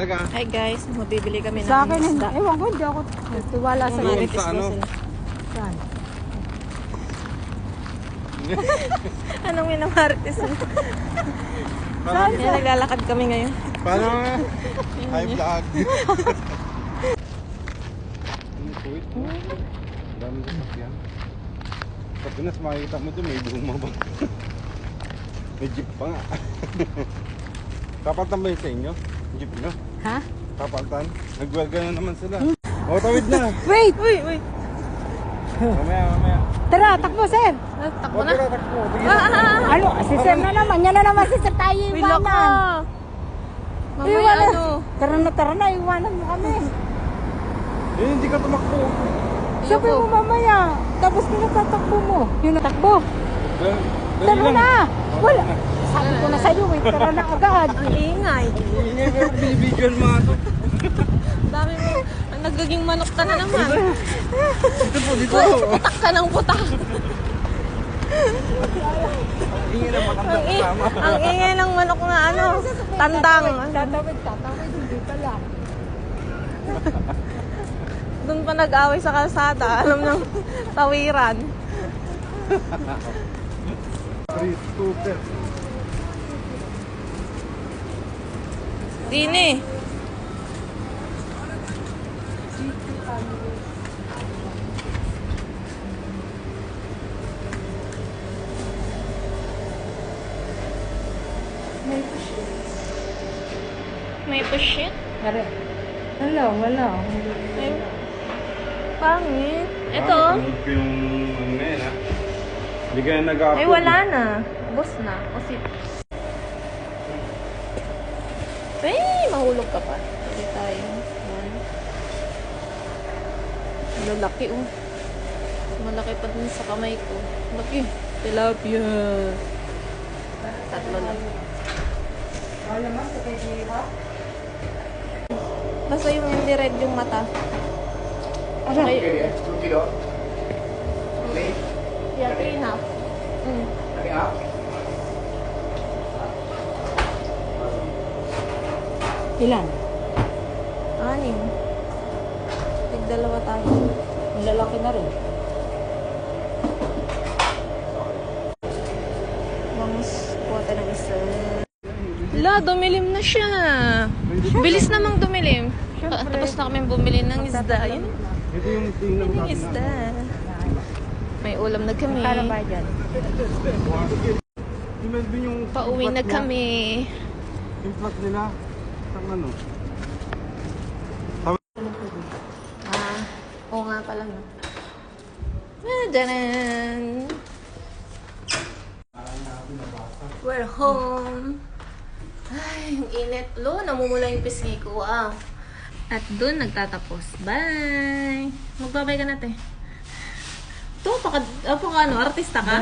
Hi guys, mabibili kami ng Sa akin, isda. ewan ko, hindi ako tiwala sa Doon sa ano? sila. Saan? Anong minamarites mo? Parang, Yan, naglalakad kami ngayon. parang high vlog. Ano po ito? Ang daming sasakyan. Sa Pinas makikita mo doon may buong mabang. may jeep pa nga. Kapatan ba yun sa inyo? Jeep nyo? Ha? Kapatan? Nagwelga na naman sila. O, tawid na. Wait! Uy, uy. Mamaya, mamaya. Tara, takbo, sir! Takbo O, na. tara, takbo. Tingin. Ah, ah, ah. Ano? Si sir na naman. Yan na naman si sir tayo Uy, loko. iwanan. Mamaya Iwanan. ano? Tara na, tara na. Iwanan mo kami. Eh, hindi ka tumakbo. Sabi mo mamaya. Tapos pinatatakbo mo. Yung natakbo. Dali Tara na. Wala. Sabi ko na sa'yo eh. Tara na agad. Ang ingay. Ingay binibidyoan mo ito. Dami mo. Ang nagaging manok ka na naman. Dito po, dito. Putak ka ng putak. Ingay Ang, matanda i- kasama. ang ingay ng manok na ano, tandang. Tatawid, tatawid. Hindi pala. Doon pa nag-away sa kalsada. Alam ng tawiran. Free scooter. Dini. May pushit? Tara. Wala, wala. Ay, pangit. Ito. Ah, ko yung ano na yun, ha? Hindi ka na nag-upload. Ay, wala na. Boss na. Kasi... Ay, mahulog ka pa. Hindi tayo. Yan. Lalaki, oh. Malaki pa din sa kamay ko. Laki. Tilapia. Tatlo lang. Basta yung hindi red yung mata. Ano? Okay. Yeah, three and a half. Mm. Ilan? Anim. Tigdalawa tayo. Ang lalaki na rin. Vamos, kuha tayo ng isa. La, dumilim na siya. Bilis namang dumilim. Ta- Tapos na kami bumili ng isda. Yun, Ito yung yung natin. isda. May ulam na kami. Kala ba dyan? Pauwi na kami. Yung plot nila. Ang ano. Ah, oo nga pala no. Ah, danan. We're home. Ay, ang init. Lo, namumula yung pisngi ko. Ah. At doon nagtatapos. Bye! Magbabay ka natin. Ito, paka, ah, paka ano, artista ka?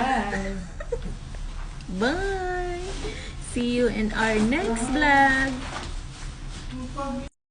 Bye! See you in our next vlog. Pag